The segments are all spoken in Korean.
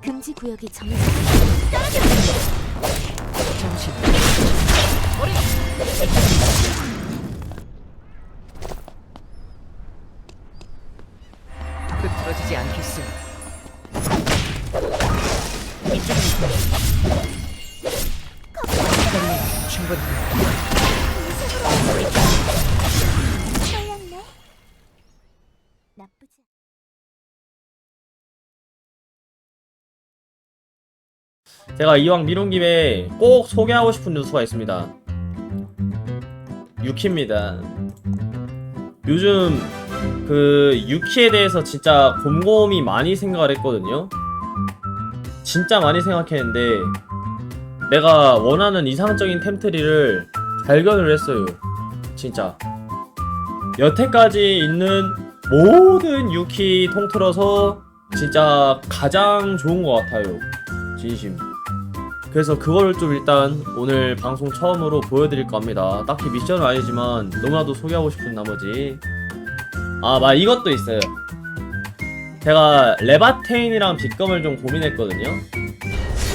금지 구역이 정해져 정신. 흐트러 제가 이왕 미룬 김에 꼭 소개하고 싶은 뉴스가 있습니다. 유키입니다. 요즘 그 유키에 대해서 진짜 곰곰이 많이 생각을 했거든요. 진짜 많이 생각했는데 내가 원하는 이상적인 템트리를 발견을 했어요. 진짜. 여태까지 있는 모든 유키 통틀어서 진짜 가장 좋은 것 같아요. 진심. 그래서 그거를 좀 일단 오늘 방송 처음으로 보여드릴 겁니다. 딱히 미션은 아니지만 너무나도 소개하고 싶은 나머지 아, 막 이것도 있어요. 제가 레바테인이랑 빗검을 좀 고민했거든요.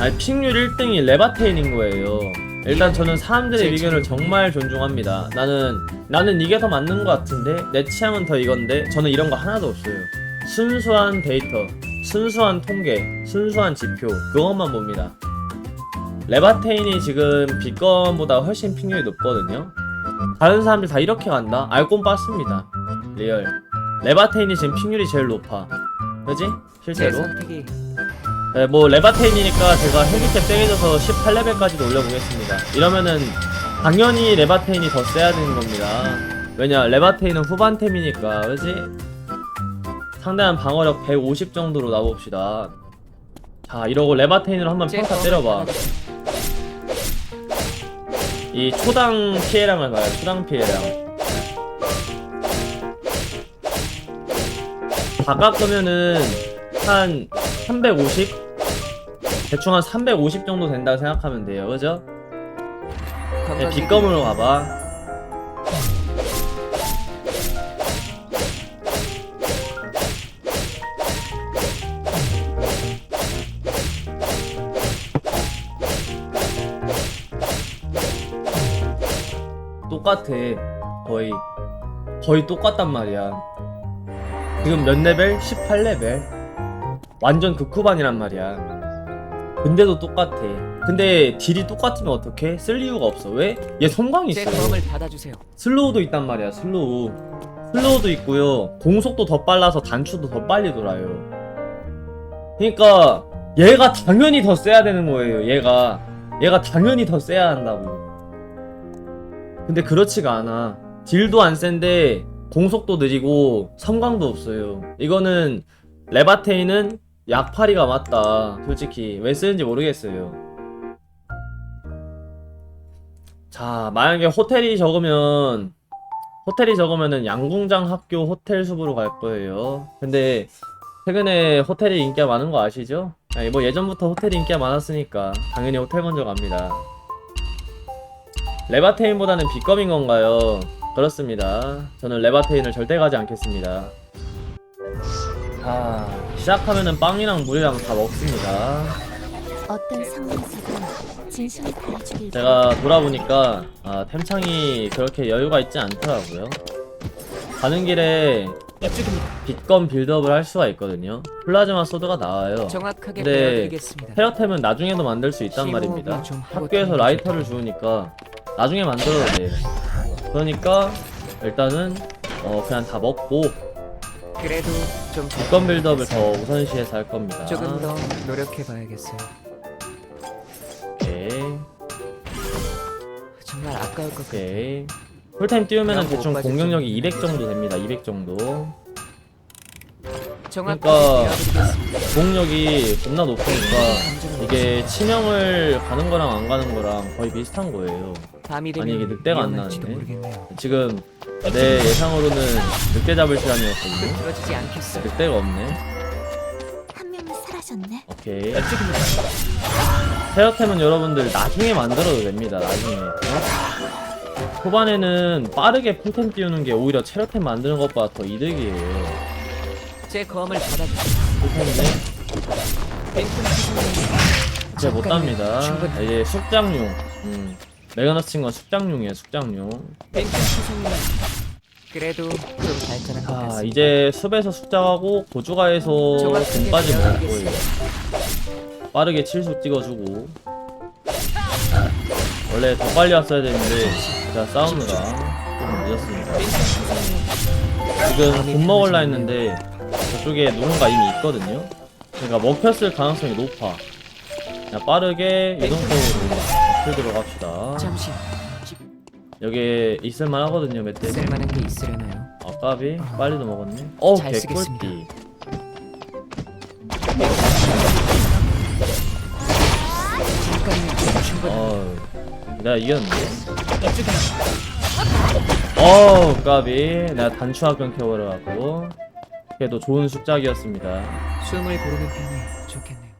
아니, 픽률 1등이 레바테인인 거예요. 일단 저는 사람들의 의견을 정말 존중합니다. 나는 나는 이게 더 맞는 것 같은데 내 취향은 더 이건데 저는 이런 거 하나도 없어요. 순수한 데이터, 순수한 통계, 순수한 지표 그것만 봅니다. 레바테인이 지금 빗건보다 훨씬 픽률이 높거든요. 다른 사람들 다 이렇게 간다? 알고 빠습니다. 리얼. 레바테인이 지금 픽률이 제일 높아. 그지? 제 실제로. 네, 뭐 레바테인이니까 제가 헬기캡 세게져서 18레벨까지도 올려보겠습니다. 이러면은 당연히 레바테인이 더 세야 되는 겁니다. 왜냐 레바테인은 후반템이니까 그지? 상대한 방어력 150 정도로 나봅시다. 자 이러고 레바테인으로 한번 제 평타 때려봐. 이 초당 피해량을 봐요. 초당 피해량. 다 깎으면은 한 350? 대충 한 350 정도 된다 생각하면 돼요. 그죠? 네, 빗검으로 가봐. 똑같아. 거의. 거의 똑같단 말이야. 지금 몇 레벨? 18레벨. 완전 극후반이란 말이야. 근데도 똑같아. 근데 딜이 똑같으면 어떡해? 쓸 이유가 없어. 왜? 얘 섬광이 받아주세요. 슬로우도 있단 말이야 슬로우 슬로우도 있고요 공속도 더 빨라서 단추도 더 빨리 돌아요 그러니까 얘가 당연히 더 세야 되는 거예요 얘가 얘가 당연히 더 세야 한다고 근데 그렇지가 않아 딜도 안 센데 공속도 느리고 섬광도 없어요 이거는 레바테인은 약파리가 맞다 솔직히 왜 쓰는지 모르겠어요 자, 만약에 호텔이 적으면 호텔이 적으면은 양궁장 학교 호텔 숲으로 갈 거예요. 근데 최근에 호텔이 인기가 많은 거 아시죠? 뭐 예전부터 호텔이 인기가 많았으니까 당연히 호텔 먼저 갑니다. 레바테인보다는 빗검인 건가요? 그렇습니다. 저는 레바테인을 절대 가지 않겠습니다. 아, 시작하면은 빵이랑 물이랑 다 먹습니다. 어떤 상황에서도 진심을 다해주길 제가 돌아보니까 아, 템창이 그렇게 여유가 있지 않더라고요. 가는 길에. 빗검 빌드업을 할 수가 있거든요. 플라즈마 소드가 나와요. 정확하게 네. 페어템은 나중에도 만들 수 있단 말입니다. 학교에서. 라이터를 주우니까 나중에 만들어도 돼. 그러니까 일단은 어, 그냥 다 먹고 그래도 좀 더- 빗검 빌드업을 더 우선시해서 할 겁니다. 조금 더 노력해봐야겠어요. 오케이. 정말 아까울 것 같아요. 오케이. 풀타임 띄우면은 그냥 대충 공격력이 정도. 200 정도 됩니다. 200 정도. 그러니까. 공력이 겁나 높으니까 이게 치명을 가는 거랑 안 가는 거랑 거의 비슷한 거예요. 밤이 되면 아니, 이게 늑대가 안 위험할지도 나는데? 모르겠네요. 지금 내 예상으로는 늑대 잡을 시간이었거든요. 늑대가 없네. 한 명이 사라졌네. 오케이. 페어템은 여러분들 나중에 만들어도 됩니다. 나중에. 어? 초반에는 빠르게 풀템 띄우는 게 오히려 체력템 만드는 것보다 더 이득이에요. 제 검을 받아주세요. 풀템인데 이제 못. 답니다. 충분히. 이제 숙장용. 음. 메가너스 친구가 숙장용이에요, 숙장용. 그래도 좀 발전한 것 아, 같습니다. 이제 숲에서 숙장하고 고주가에서 금까지 먹을 거예요. 빠르게 칠수 찍어주고. 원래 더 빨리 왔어야 되는데, 제가 싸우느라 좀 늦었습니다. 지금 돈 먹을라 했는데, 저쪽에 누군가 이미 있거든요? 그러니까 먹혔을 가능성이 높아. 그냥 빠르게 이동적으로 킬 들어갑시다. 잠시 여기 있을만 하거든요, 멧돼지. 쓸만한 게 있으려나요? 아 까비 빨리도 먹었네. 어, 잘 쓰겠습니다. 개꿀띠. 잠깐만 어, 내가 이겼는데. 어, 까비. 내가 단추학병 캐버려갖고. 그래도 좋은 숙작이었습니다. 숨을 고르는 편이 좋겠네요.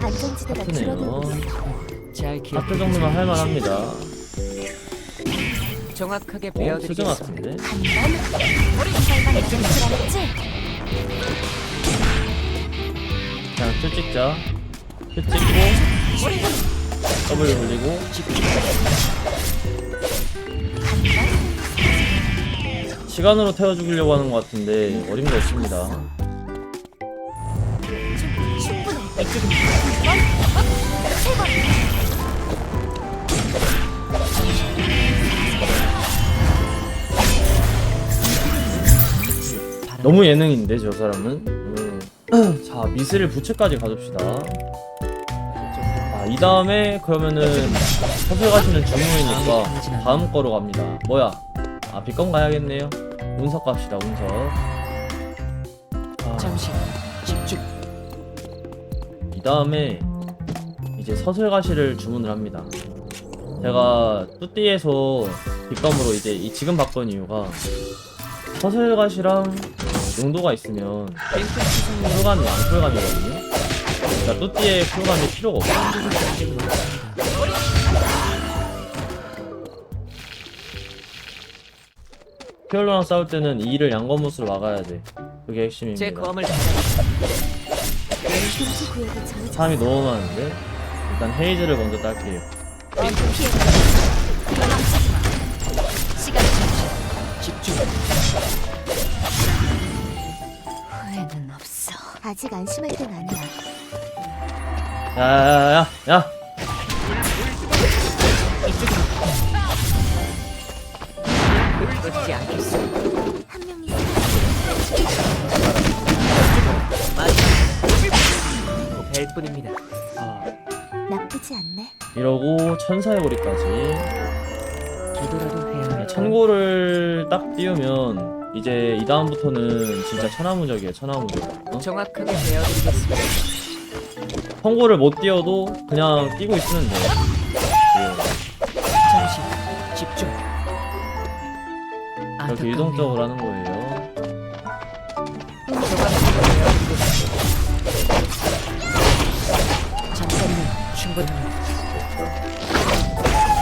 안전지대가. 줄어들고 있어. 잘 기억. 하트 정도면 할만합니다. 정확하게 어, 수정 배워드리겠습니다. 같은데? 설마 줄? 그냥 찍자. 킬 찍고, 더블 돌리고, 시간으로 태워 죽이려고 하는 것 같은데, 어림도 없습니다. 너무 예능인데, 저 사람은? 음. 자, 미스를 부채까지 가줍시다. 아, 이 다음에 그러면은 서술 가시는 주무이니까 다음 거로 갑니다. 뭐야? 아, 비건 가야겠네요. 운석 갑시다, 운석. 아, 잠시 집중. 이 다음에 이제 서술가시를 주문을 합니다. 제가 뚜띠에서 빗감으로 이제 이 지금 바꾼 이유가 서술가시랑 용도가 있으면 쿨감이 양쿨감이거든요. 그러니까 뚜띠에 쿨감이 필요가 없어요. 피올로랑 싸울 때는 이 일을 양검무스로 막아야 돼. 그게 제 핵심입니다. 검을 구역이 정해졌어. 사람이 너무 많은데 일단 헤이즈를 먼저 딸게요. 집중. 후회는 없어. 아직 안심할 땐 아니야. 야야야야 천사의 할. 천고를 딱 띄우면 이제 이 다음부터는 진짜 천하무적이에요. 천하무적. 어? 정확하게 배워드리겠습니다. 천고를 못 띄워도 그냥 띄고 있으면 돼. 예, 잠시 집중. 이렇게. 유동적으로 하는 거예요. 잠깐만 충분합니다.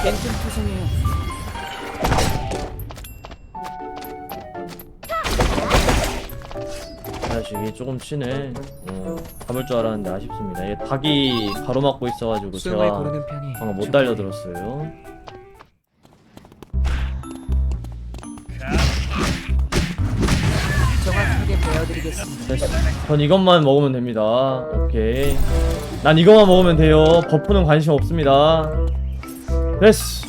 벤튼 투성이에요. 자식이 조금 치네. 어, 잡을 줄 알았는데 아쉽습니다. 얘 닭이 가로막고 있어가지고 제가 고르는 편이 방금 못. 달려들었어요. 정확하게 배워드리겠습니다. 됐어. 전 이것만 먹으면 됩니다. 오케이. 난 이것만 먹으면 돼요. 버프는 관심 없습니다. 됐어.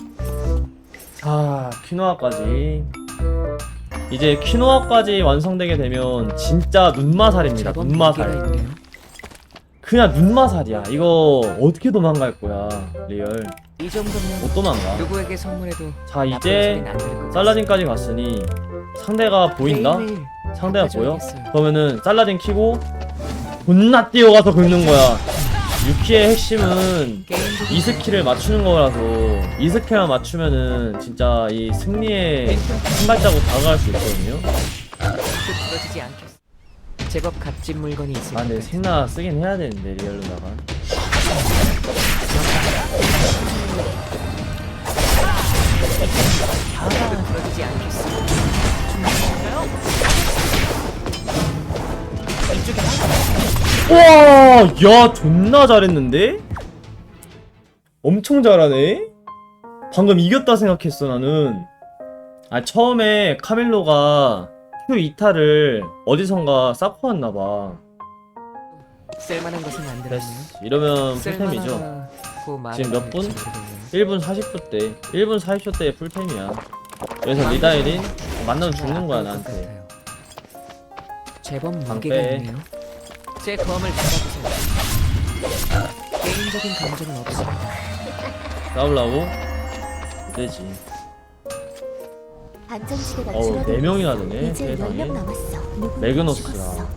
자, 퀴노아까지. 이제 퀴노아까지 완성되게 되면 진짜 눈마살입니다. 눈마살. 그냥 눈마살이야. 이거 어떻게 도망갈 거야, 리얼. 이 정도면 못 도망가. 누구에게 선물해도 자, 이제 살라딘까지 갔으니 상대가 보인다? 상대가 보여? 그러면은 살라딘 키고 존나 뛰어가서 긁는 거야. 유키의 핵심은 이 스킬을 맞추는 거라서 이 스킬만 맞추면은 진짜 이 승리에 한 발자국 다가갈 수 있거든요. 부러지지 않겠어. 제법 값진 물건이 있을 아 근데. 생나 쓰긴 해야 되는데 리얼로다가 아, 부러지지 않겠어. 와, 야, 존나 잘했는데? 엄청 잘하네? 방금 이겼다 생각했어, 나는. 아, 처음에 카밀로가 Q 2타를 어디선가 쌓고 왔나봐. 쓸만한 것은 안 들었네요. 됐어. 이러면 풀템이죠. 말은 지금 몇 분? 잘 모르겠네요. 1분 40초 때. 1분 40초 때의 풀템이야. 그래서 리다일인 만나면 죽는 거야, 나한테. 제법 방 무게가 빼. 있네요. 제 검을 받아주세요. 개인적인 감정은 없습니다. 싸우려고? 되지. 안전지대가 어우, 줄어들고 4명이나 되네, 이제 세상에. 10명 남았어. 누구는 매그너스라. 죽었어.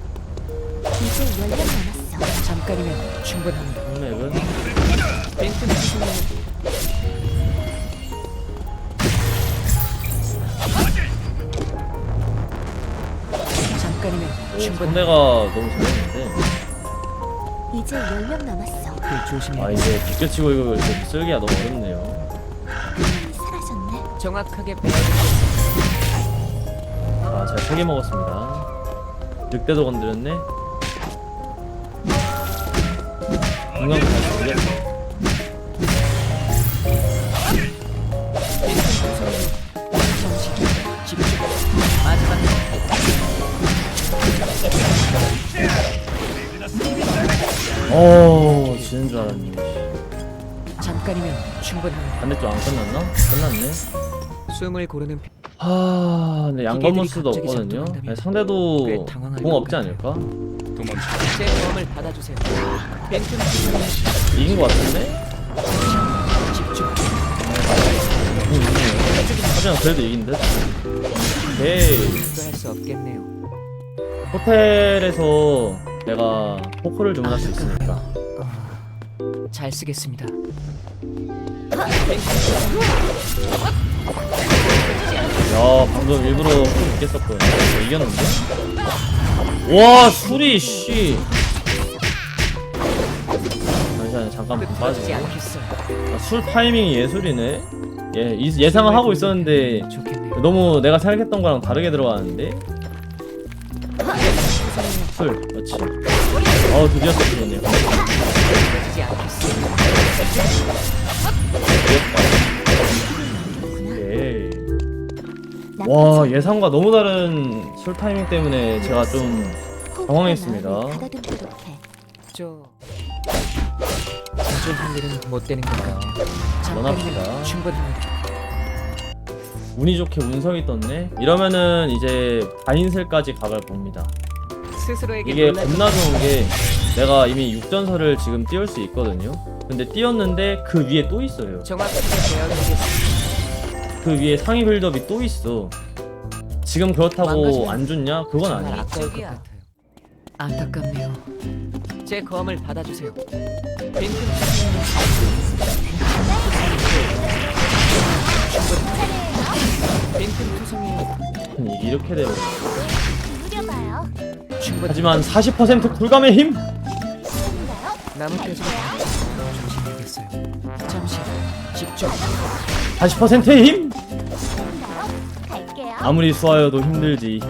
이제 10명 남았어. 잠깐이면 충분합니다. 홍맥은? 벤튼 투성이는 잠깐이면 오, 충분합니다. 상대가 너무 잘했는데. 이제 10명 남았어. 그 조심해야 아. 이제 비껴치고 이거 이렇게 쓸기가 너무 어렵네요. 사라졌네. 정확하게 배워주세요. 아, 제가 3개 먹었습니다. 늑대도 건드렸네. 건강 잠시 집중. 마지막 어, 지는 줄 알았네. 잠깐이면 충분합니다. 반대쪽 안 끝났나? 끝났네. 숨을 고르는 피- 하, 근데 양건모스도 기계들이 갑자기 없거든요. 작동한다면 네, 상대도 당황할 공 것 없지 같아요. 않을까? 제 검을 받아주세요. 이긴 것 같은데? 집중. 이기네. 하지만 그래도 이긴 듯. 오케이. 시도할 수 없겠네요. 호텔에서 내가 포크를 주문할 수 있으니까. 아, 잘 쓰겠습니다. 야 방금 일부러 술 먹겠었거든 어, 이겼는데? 와 술이 씨 잠시만 잠깐 좀 빠지지 않겠어요. 아, 술 타이밍이 예술이네 예 이- 예상을 하고 있었는데 좋겠네요. 너무 내가 생각했던 거랑 다르게 들어가는데 술 그렇지 어 드디어 않겠어요. 오케이 와 예상과 너무 다른 술 타이밍 때문에 제가 좀 당황했습니다. 가다듬도록 해. 저 자주 할 일은 못 되는 건가요? 원합시다. 충분합니다. 운이 좋게 운석이 떴네. 이러면은 이제 바인슬까지 각을 봅니다. 스스로에게 이게 겁나 좋은 게 내가 이미 6전설을 지금 띄울 수 있거든요. 근데 띄웠는데 그 위에 또 있어요. 정확하게. 그 위에 상위 빌드업이 또 있어. 지금 그렇다고 안 좋냐? 그건 정말 아니야. 아까울 것 같아요. 안타깝네요. 제 검을 받아주세요. 빈틈 투성이 빈틈 투성이 이렇게 되면 하지만 40% 굴감의 힘. 나뭇가지가 조심해야겠어요. 잠시 집중. 40%의 힘. 아무리 수하여도 힘들지.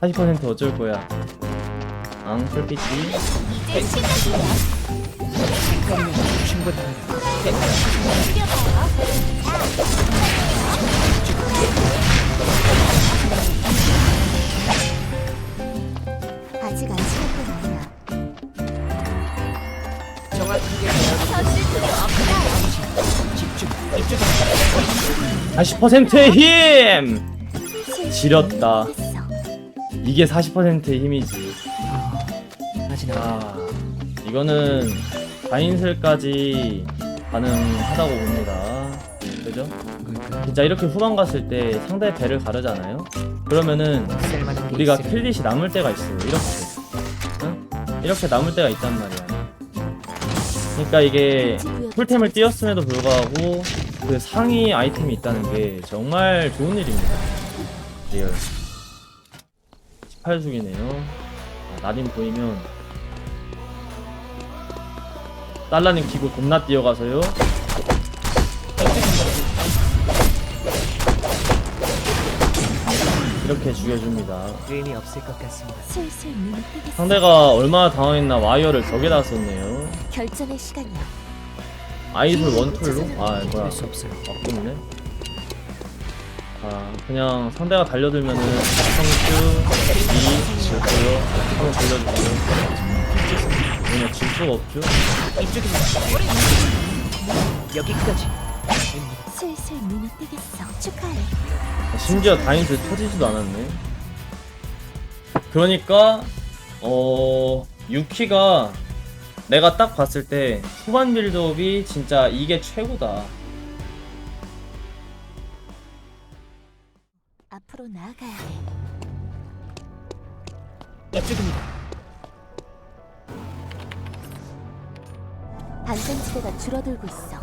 40% 어쩔 거야. 앙, 풀피지. 누려봐요. 아 40%의 힘! 지렸다. 이게 40%의 힘이지. 아, 이거는 바인슬까지 가능하다고 봅니다. 그죠? 진짜 이렇게 후반 갔을 때 상대 배를 가르잖아요? 그러면은 우리가 킬릿이 남을 때가 있어요. 이렇게. 응? 이렇게 남을 때가 있단 말이야. 그러니까 이게 풀템을 띄었음에도 불구하고 그 상위 아이템이 있다는 게 정말 좋은 일입니다. 리얼. 18죽이네요. 아, 나딘 보이면 달라님 기고 겁나 뛰어가서요. 이렇게 죽여줍니다. 의미 없을 것 같습니다. 슬슬 눈을 뜨겠어. 상대가 얼마나 당황했나 와이어를 벽에다 썼네요. 결전의 시간이야. 아이돌 원툴로? 아 뭐야 할수 없어요. 바꿨네. 아 그냥 상대가 달려들면은 성주 2 질고요 한번 돌려주고요. 그냥 질 수가 없죠. 이쪽입니다. 여기까지. 슬슬 눈을 뜨겠어. 축하해. 심지어 다인트 터지지도 않았네. 그러니까 어 유키가 내가 딱 봤을 때 후반 빌드업이 진짜 이게 최고다. 앞으로 나아가야 해. 이쪽입니다. 안전지대가 줄어들고 있어.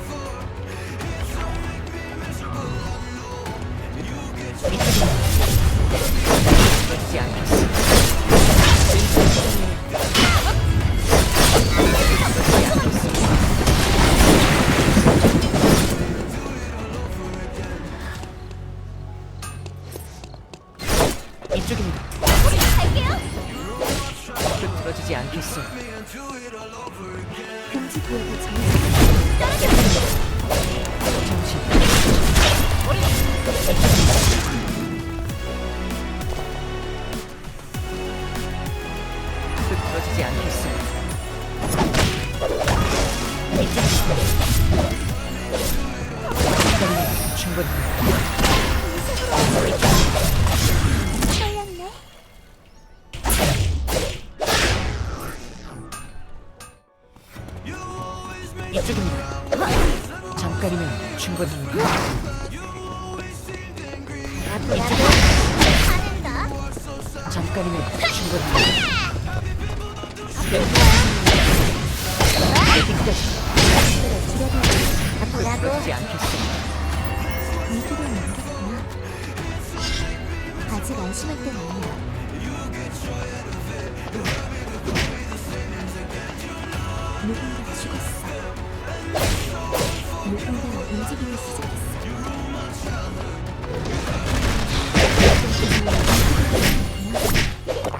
하는가? 잠깐이면 충분합니다. 여기까지 아프라고 그러지 않겠어. 위기를 넘겼구나. 아직 안심할 땐 아니야. 누군가 죽었어. 누군가 움직이기 시작했어.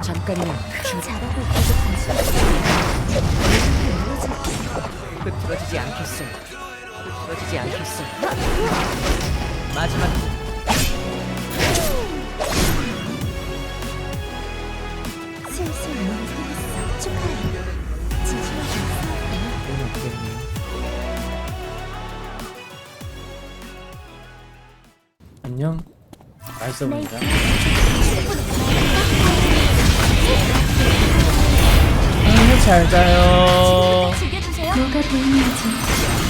잠깐이면 충분. 잘하고 계속 관심 흐트러지지 않겠어. 흐트러지지 않겠어. 마지막 안녕. 맛있어 보인다. 잘 자요. 뭐가 보이는지